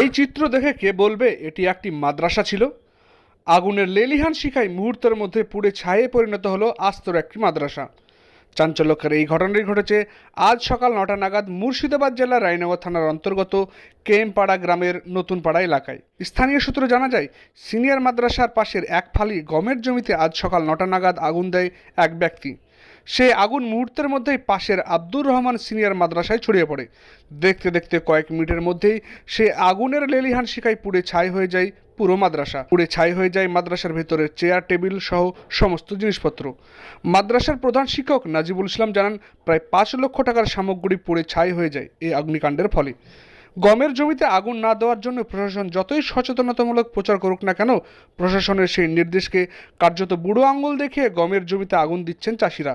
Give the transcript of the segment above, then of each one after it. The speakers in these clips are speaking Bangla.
এই চিত্র দেখে কে বলবে, এটি একটি মাদ্রাসা ছিল। আগুনের লেলিহান শিখায় মুহূর্তের মধ্যে পুড়ে ছায়ে পরিণত হলো আস্তর একটি মাদ্রাসা। চাঞ্চল্যকর এই ঘটনাটি ঘটেছে আজ সকাল নটা নাগাদ মুর্শিদাবাদ জেলার রায়নগর থানার অন্তর্গত কেমপাড়া গ্রামের নতুন পাড়া এলাকায়। স্থানীয় সূত্রে জানা যায়, সিনিয়র মাদ্রাসার পাশের এক ফালি গমের জমিতে আজ সকাল নটা নাগাদ আগুন দেয় এক ব্যক্তি। সে আগুন মুহূর্তের মধ্যেই পাশের আব্দুর রহমান সিনিয়র মাদ্রাসায় ছড়িয়ে পড়ে। দেখতে দেখতে কয়েক মিনিটের মধ্যেই সে আগুনের লেলিহান শিকায় পুড়ে ছাই হয়ে যায় পুরো মাদ্রাসা। পুড়ে ছাই হয়ে যায় মাদ্রাসার ভেতরের চেয়ার, টেবিল সহ সমস্ত জিনিসপত্র। মাদ্রাসার প্রধান শিক্ষক নাজিবুল ইসলাম জানান, প্রায় পাঁচ লক্ষ টাকার সামগ্রী পুড়ে ছাই হয়ে যায় এই অগ্নিকাণ্ডের ফলে। গমের জমিতে আগুন না দেওয়ার জন্য প্রশাসন যতই সচেতনতামূলক প্রচার করুক না কেন, প্রশাসনের সেই নির্দেশকে কার্যত বুড়ো আঙুল দেখিয়ে গমের জমিতে আগুন দিচ্ছেন চাষিরা।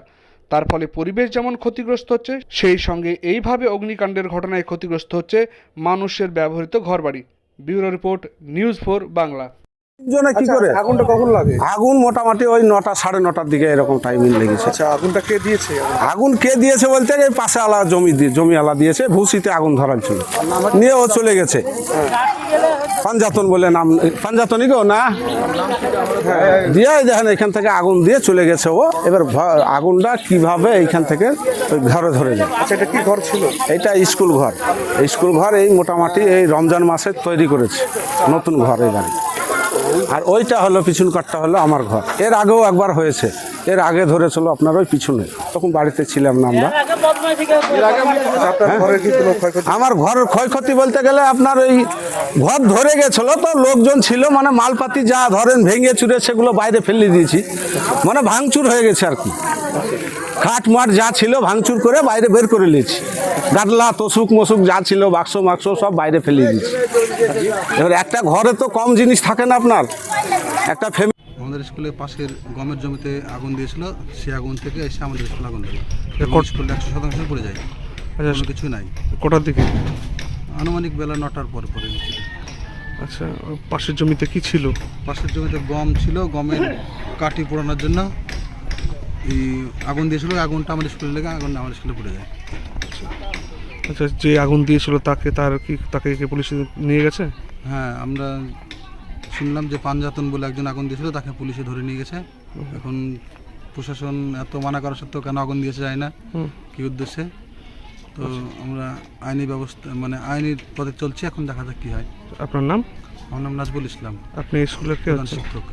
তার ফলে পরিবেশ যেমন ক্ষতিগ্রস্ত হচ্ছে, সেই সঙ্গে এইভাবে অগ্নিকাণ্ডের ঘটনায় ক্ষতিগ্রস্ত হচ্ছে মানুষের ব্যবহৃত ঘরবাড়ি। Bureau report, news four Bangla. জনে কি করে? আগুনটা কখন লাগে? আগুন মোটামুটি ওই নটা সাড়ে নটার দিকে এরকম টাইমিং লেগেছে। আচ্ছা আগুনটা কে দিয়েছে? আগুন কে দিয়েছে বলতে এই পাশে আলা জমি দিয়ে জমি আলা দিয়েছে ভুসিতে আগুন ধরার ছিল নিয়ে ও চলে গেছে। পাঞ্জাতন বলে নাম পাঞ্জাতনই গো না? দিয়ে দেখেন এখান থেকে আগুন দিয়ে চলে গেছে ও এবার আগুনটা কীভাবে এইখান থেকে ওই ঘরে ধরে যায় আচ্ছা এটা কি ঘর ছিল? এইটা স্কুল ঘর। স্কুল ঘর এই মোটামুটি এই রমজান মাসে তৈরি করেছে। নতুন ঘর এই বাড়ি আর ওইটা হলো পিছন কাঠটা হলো আমার ঘর। এর আগেও একবার হয়েছে। এর আগে ধরেছিল আপনার ওই পিছনে। তখন বাড়িতে ছিলাম না আমরা। ঘরের ক্ষয়ক্ষতি? আমার ঘরের ক্ষয়ক্ষতি বলতে গেলে আপনার ওই ঘর ধরে গেছিল তো লোকজন ছিল মানে মালপাতি যা ধরেন ভেঙে চুরে সেগুলো বাইরে ফেলে দিয়েছি। মানে ভাঙচুর হয়ে গেছে আর কি। খাট মাট যা ছিল ভাঙচুর করে বাইরে বের করে নিয়েছি। গাদলা তোষুক মসুক যা ছিল বাক্স মাক্স সব বাইরে ফেলে দিয়েছি। এবার একটা ঘরে তো কম জিনিস থাকে না আপনার। একটা ফ্যামিলি আমাদের স্কুলের পাশের গমের জমিতে আগুন দিয়েছিল সে আগুন থেকে এসে আমাদের স্কুলে আগুন স্কুলটা একশো শতাংশ পড়ে যায় আচ্ছা কোনো কিছু নাই। কটার দিকে? আনুমানিক বেলা নটার পর পরে আচ্ছা পাশের জমিতে কি ছিল? পাশের জমিতে গম ছিল গমের কাঠি পোড়ানোর জন্য। এই আগুন দিয়েছিল আগুনটা আমাদের স্কুলে লেগে আগুন আমাদের স্কুলে পড়ে যায়। আচ্ছা যে আগুন দিয়েছিল তাকে তার কি তাকে কি পুলিশে নিয়ে গেছে? হ্যাঁ আমরা শুনলাম যে পাঞ্জাতন বলে একজন আগুন দিয়েছিল তাকে পুলিশে ধরে নিয়ে গেছে। এখন প্রশাসন এত মানা করা সত্ত্বেও কেন আগুন দিয়েছে যায় না। কি উদ্দেশ্যে? তো আমরা আইনি ব্যবস্থা মানে আইনি পথে চলছি এখন দেখা যাক কি হয়। আপনার নাম? আমার নাম নাজবুল ইসলাম। আপনি স্কুলের শিক্ষক।